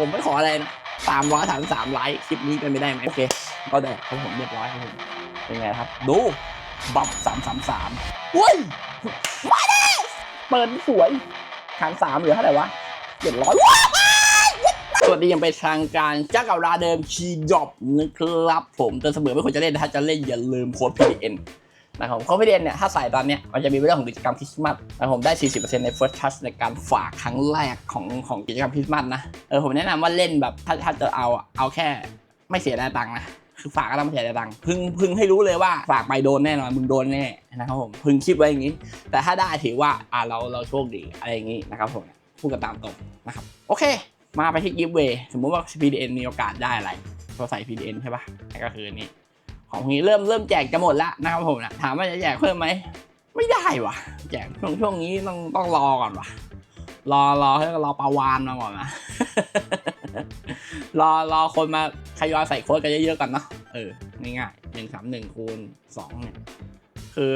ผมไม่ขออะไรนะสามร้อยสามสามไลค์คลิปนี้เป็นไปได้ไหมโอเค ก็ได้ครับผมเรียบร้อยครับผมเป็นไงครับ ดูบัฟสามสามสามอุ้ยมาเด้เปิดสวยหารสามเหลือเท่าไหร่วะเจ็ดร้อยสวัสดียังเป็นทางการเจ้าเก่าราเดิมชีดอบนะครับผมเตือนเสมอไม่ควรจะเล่นถ้าจะเล่นอย่าลืมโค้ด PDN นะครับโค้ด PDN เนี่ยถ้าใส่ตอนเนี้ยมันจะมีเรื่องของกิจกรรมคริสต์มาสนะครับผมได้ 40%ใน First Touch ในการฝากครั้งแรกของของกิจกรรมคริสต์มาสนะเออผมแนะนำว่าเล่นแบบถ้าถ้าจะเอาเอาแค่ไม่เสียดายตังค์นะคือฝากก็ต้องไม่เสียดายตังค์พึงพึงให้รู้เลยว่าฝากไปโดนแน่นอนมึงโดนแน่นะครับผมพึงคิดไว้อย่างนี้ แต่ถ้าได้ถือว่าอ่าเราเราโชคดีอะไรอย่างนี้นะครับผมพูดกันตามตรงนะครับโอเค มาไปที่กิฟต์เวย์สมมุติว่า PDN มีโอกาสได้อะไรเราใส่ PDN ใช่ป่ะก็คือนี่ ของนี้เริ่มเริ่มแจกจะหมดแล้วนะครับผมนะถามว่าจะแจกเพิ่มไหมไม่ได้วะแจกช่วงช่วงนี้ต้องต้องรอก่อนวะรอรอให้รอปลาวานมาก่อนนะรอรอคนมาทยอยใส่โค้ดกันเยอะๆกันเนาะเออง่ายๆหนึ่งสามหนึ่งคูณสองเนี่ยคือ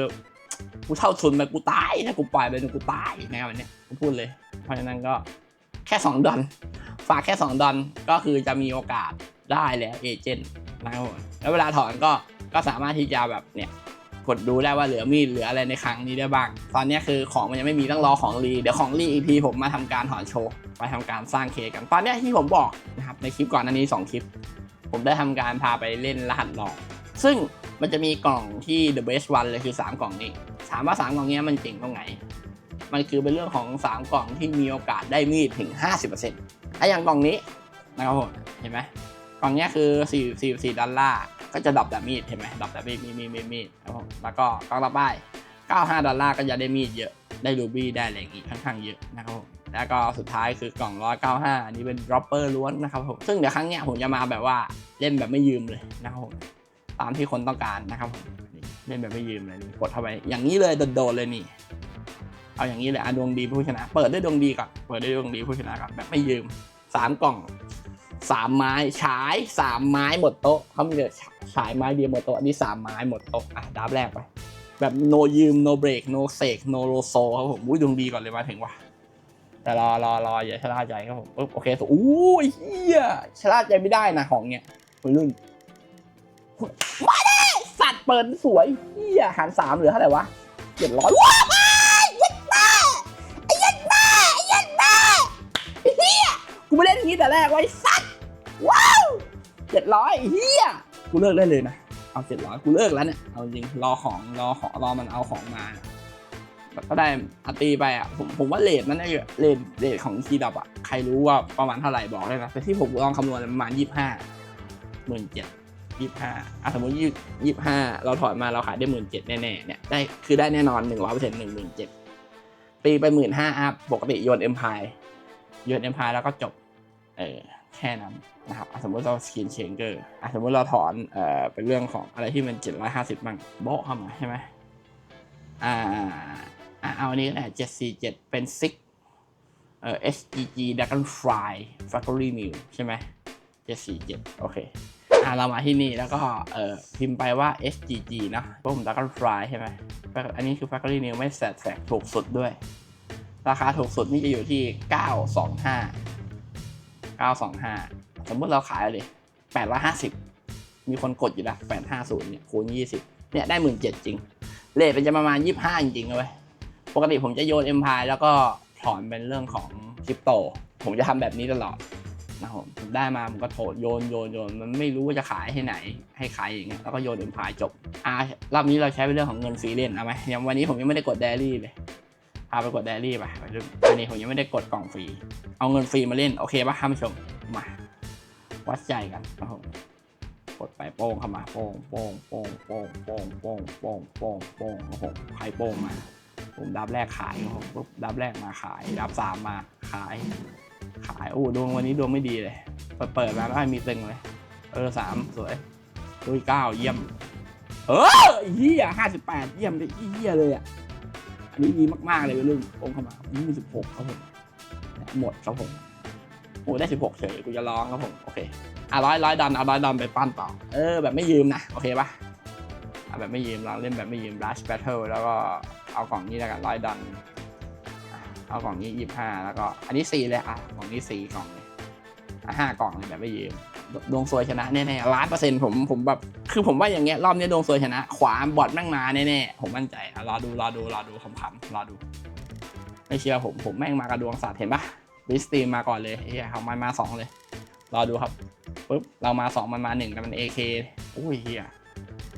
กูเท่าทุนไปกูตายถ้ากูปล่อยไปเนี่ยกูตายนะครับวันนี้กูพูดเลย เพราะฉะนั้นก็แค่สองดอลฝากแค่สองดอลก็คือจะมีโอกาสได้แล้วเอเจนต์ นะครับผมแล้วเวลาถอนก็ก็สามารถที่จะแบบเนี่ยกดดูได้ว่าเหลือมีดเหลืออะไรในครั้งนี้ได้บ้าง ตอนนี้คือของมันยังไม่มีต้องรอของรีเดี๋ยวของรีอีพีผมมาทำการถอนโชว์ไปทำการสร้างเคกัน ตอนนี้ที่ผมบอกนะครับในคลิปก่อนอันนี้ 2 คลิป ผมได้ทำการพาไปเล่นรหัสหลอก ซึ่งมันจะมีกล่องที่ the best one เลยคือ 3 กล่องนี้ถามว่า 3 กล่องเนี้ยมันเจ๋งตรงไหน มันคือเป็นเรื่องของ 3 กล่องที่มีโอกาสได้มีดถึง 50%ไอ้อย่างกล่องนี้นะครับผมเห็นไหม กล่องนี้คือ4 4 4ดอลลาร์ก็จะดรอปแต่มีดเห็นไหมดรอปแต่มีดมีดมีดมีดมีดครับผมแล้วก็กล่องต่อไป95 ดอลลาร์ก็จะได้มีดเยอะได้รูบี้ได้อะไรอย่างงี้ค่อนข้างเยอะนะครับผมแล้วก็สุดท้ายคือกล่อง195อันนี้เป็น dropper ล้วนนะครับผมซึ่งเดี๋ยวครั้งเนี้ยผมจะมาแบบว่าเล่นแบบไม่ยืมเลยนะครับผมตามที่คนต้องการนะครับผมเล่นแบบไม่ยืมเลยนี่กดเข้าไปอย่างนี้เลยโดดๆเลยนี่เอาอย่างนี้เลยอะดวงดีผู้ชนะ เปิดด้วยดวงดีก่อนเปิดด้วยดวงดีผู้ชนะก่อนแบบไม่ยืมสามกล่อง สามไม้ฉายสามไม้หมดโต๊ะเขามีแต่ฉายไม้เดียวหมดโต๊ะอันนี้สามไม้หมดโต๊ะอะดับแรกไป แบบโนยืมโนเบรกโนเซกโนโลโซครับผมอุ้ยดวงดีก่อนเลยมาถึงว่ะแต่รอรอรออย่าชะล่าใจครับผมปุ๊บโอเคสุดอู้ยเฮียชะล่าใจไม่ได้นะของเนี้ยวัยรุ่นมาได้สัตว์เปิดสวยเฮียหารสามเหลือเท่าไหร่วะเจ็ดร้อยว้าวยัดแม่ไอ้ยัดแม่ไอ้ยัดแม่ไอ้เฮียกูไม่เล่นอย่างนี้แต่แรกไว้สัตว์ว้าว เจ็ดร้อยเฮียกูเลิกได้เลยนะ เอาเจ็ดร้อยกูเลิกแล้วเนี่ย เอาจริงรอของรอของรอมันเอาของมา ก็ได้อัตีไปอะ ผมผมว่าเลทนั่นไอ้เลทเลทของคีดับอะ ใครรู้ว่าประมาณเท่าไหร่บอกเลยนะ แต่ที่ผมลองคำนวณประมาณยี่ห้าหมื่นเจ็ดยี่ห้าอะสมมติยี่ยี่ห้าเราถอนมาเราขายได้หมื่นเจ็ดแน่ๆ เนี่ย ได้คือได้แน่นอนหนึ่งร้อยเปอร์เซ็นต์หนึ่งหมื่นเจ็ดตีไปหมื่นห้าอัพปกติโยนเอ็มพายโยนเอ็มพายแล้วก็จบ เออ แค่นั้นนะครับสมมติเราสกินเชงเกอร์สมมติเราถอนเอ่อเป็นเรื่องของอะไรที่มันเจ็ดร้อยห้าสิบบ้างโบ๊ะเข้ามาใช่ไหมอ่าอะเอาอันนี้ก็ได้เจ็ดสี่เจ็ดเป็นซิกเอ่อ SGG Dragonfly Factory New ใช่ไหมเจ็ดสี่เจ็ดโอเคอะเรามาที่นี่แล้วก็เอ่อพิมพ์ไปว่า SGG เนะเพราะผม Dragonfly ใช่ไหมอันนี้คือ Factory New ไม่แสกแสกถูกสุดด้วย ราคาถูกสุดนี่จะอยู่ที่ 925 925 สมมติเราขายเลย850 มีคนกดอยู่ละ850เนี่ยคูณ 20 เนี่ยได้ 17,000จริง เลทเป็นจะประมาณ 25 จริงๆเลยปกติผมจะโยนเอ็มพายแล้วก็ถอนเป็นเรื่องของคริปโต ผมจะทำแบบนี้ตลอดนะครับผมได้มาผมก็โถดโยนโยนโยนมันไม่รู้ว่าจะขายให้ไหน ให้ขายอย่างเงี้ยแล้วก็โยนเอ็มพายจบอ่ารอบนี้เราใช้เป็นเรื่องของเงินฟรีเล่นเอาไหมย่างวันนี้ผมยังไม่ได้กดเดลี่เลย พาไปกดเดลี่ไปไปดูอันนี้ผมยังไม่ได้กดกล่องฟรี เอาเงินฟรีมาเล่น โอเคปะท่านผู้ชม มา วัดใจกันนะครับผมกดไปโป้งเข้ามาโป้งโป้งโป้งโป้งโป้งโป้งโป้งโป้งโป้งโอ้โหใครโป้งมาผมดับแรกขายครับปุ๊บดับแรกมาขาย ดับสามมาขาย ขายโอ้ดวงวันนี้ดวงไม่ดีเลย เปิดเปิดมาแล้วมีตึงเลย เออสามสวยดุยเก้าเยี่ยม เออเฮียห้าสิบแปดเยี่ยมเลยเฮียเลยอะ อันนี้ดีมากๆเลยเรื่องโป้งเข้ามายี่สิบหกครับผมหมดครับผมโอ้ได้สิบหกเฉยกูจะร้องครับผมโอเคอะร้อยร้อยดอลเอาร้อยดอลไปปั้นต่อเออแบบไม่ยืมนะโอเคปะอะแบบไม่ยืมเราเล่นแบบไม่ยืม Rush Battle แล้วก็เอากล่องนี้แล้วกันร้อยดอลอะเอากล่องนี้ยี่ห้าแล้วก็อันนี้สี่เลยอะกล่องนี้สี่กล่องเลยห้ากล่องเลยแบบไม่ยืม ดวงซวยชนะแน่ๆล้านเปอร์เซ็นต์ผมผมแบบคือผมว่าอย่างเงี้ยรอบนี้ดวงซวยชนะ ขวาบอดแม่งมาแน่ๆผมมั่นใจรอดูรอดูรอดูคำๆรอดู ไม่เชื่อผมผมแม่งมากระดวงสัตว์เห็นปะวิสตีมมาก่อนเลยเฮียเขามามาสองเลย รอดูครับปุ๊บเรามาสองมันมาหนึ่งแต่มันเอเคโอ้ยเฮีย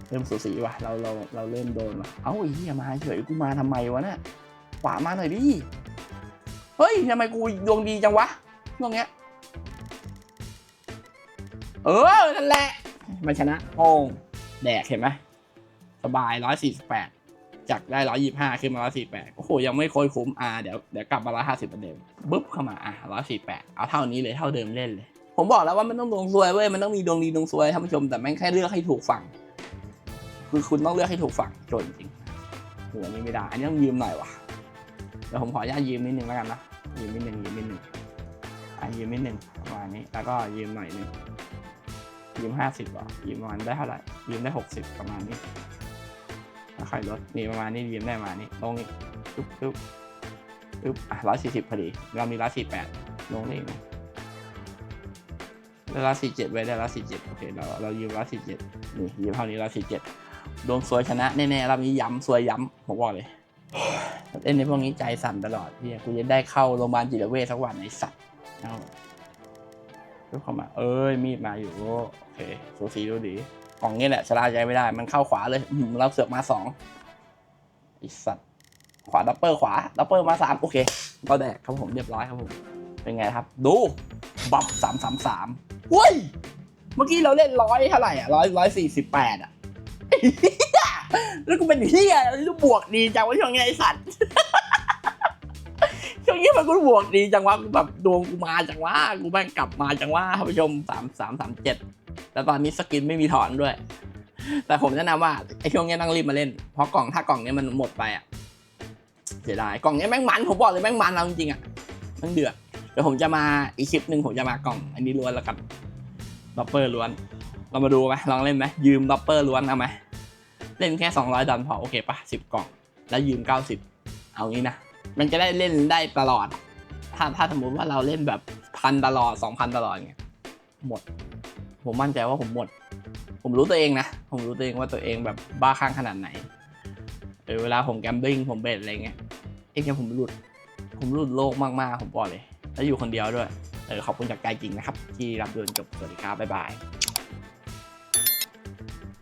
เริ่มสูสีว่ะเราเราเราเริ่มโดนว่ะเอ้าเฮียมาเฉยกูมาทำไมวะเนี่ยขวามาหน่อยดิเฮ้ยทำไมกูดวงดีจังวะช่วงเนี้ย เออ นั่นแหละ มันชนะโอ้งแดกเห็นไหมสบายร้อยสี่สิบแปดจากได้ร้อยยี่ห้าขึ้นมาร้อยสี่แปดโอ้โห ยังไม่ค่อยคุ้มอ่าเดี๋ยวเดี๋ยวกลับมาร้อยห้าสิบเหมือนเดิมบึ๊บเข้ามาอะร้อยสี่แปดเอาเท่านี้เลยเท่าเดิมเล่นเลย ผมบอกแล้วว่ามันต้องดวงซวยเว้ยมันต้องมีดวงดีดวงซวยท่านผู้ชมแต่แม่งแค่เลือกให้ถูกฝั่งคือคุณต้องเลือกให้ถูกฝั่งโจนจริงโหอันนี้ไม่ได้ อันนี้ต้องยืมหน่อยว่ะเดี๋ยวผมขออนุญาตยืมนิดนึงแล้วกันนะยืมนิดนึงยืมนิดนึงอะยืมนิดนึงประมาณนี้แล้วก็ยืมหน่อยนึง ยืมห้าสิบอะยืมประมาณได้เท่าไหร่ยืมได้หกสิบประมาณนี้ค่อยๆลดนี่ประมาณนี้ยืมได้มานี้ลงอีกปึ๊บปึ๊บปึ๊บอะร้อยสี่สิบพอดีเรามีร้อยสี่แปดลงได้อีกไหมได้ร้อยสี่เจ็ดไว้ได้ร้อยสี่เจ็ดโอเคเราเรายืมร้อยสี่เจ็ดนี่ยืมเท่านี้ร้อยสี่เจ็ดดวงซวยชนะแน่ๆรอบนี้ย้ำซวยย้ำผมบอกเลยเล่นในพวกนี้ใจสั่นตลอดพี่กูจะได้เข้าโรงพยาบาลจิตเวชสักวันไอ้สัตว์ เอาปึ๊บเข้ามา เอ้ย มีดมาอยู่ โอเค สูสีดูดีกล่องนี้แหละชะลาใจไม่ได้ มันเข้าขวาเลยเราเสือกมาสองไอสัตว์ ขวาดับเบิลขวาดับเบิลมาสามโอเคก็แดกครับผมเรียบร้อยครับผม เป็นไงครับ ดู บับสามสามสามเว้ย เมื่อกี้เราเล่นร้อยเท่าไหร่อะร้อยร้อยสี่สิบแปดอะแล้วกูเป็นเฮียแล้วบวกดีจังวะช่วงนี้ไอสัตว์ ช่วงนี้มันกูบวกดีจังวะกูแบบดวงกูมาจังวะกูแม่งกลับมาจังวะท่านผู้ชมสามสามสามเจ็ดแต่ตอนนี้สกินไม่มีถอนด้วย แต่ผมแนะนำว่าไอ้ช่วงนี้ต้องรีบมาเล่น เพราะกล่องถ้ากล่องนี้มันหมดไปอะเสียดายกล่องนี้แม่งมันผมบอกเลยแม่งมันเราจริงๆอะแมันเดือดเดี๋ยวผมจะมาอีกคลิปหนึ่งผมจะมากล่อง อันนี้ล้วนแล้วกันดับเปอร์ล้วน เรามาดูไหมลองเล่นไหมยืมดับเปอร์ล้วนเอาไหมเล่นแค่ 200ดอลพอโอเคปะสิบกล่อง แล้วยืม 90 เอางี้นะ มันจะได้เล่นได้ตลอด ถ้าถ้าสมมติว่าเราเล่นแบบพันตลอดสองพันตลอดเงี้ยหมด ผมมั่นใจว่าผมหมด ผมรู้ตัวเองนะ ผมรู้ตัวเองว่าตัวเองแบบบ้าคลั่งขนาดไหนเออเวลาผมแกมบิ้งผมเบทอะไรเงี้ยเองเนี่ยผมหลุด ผมหลุดโลกมากๆผมบอกเลย แล้วอยู่คนเดียวด้วยเออขอบคุณจากใจจริงนะครับ ที่รับดูจนจบสวัสดีครับบ๊ายบาย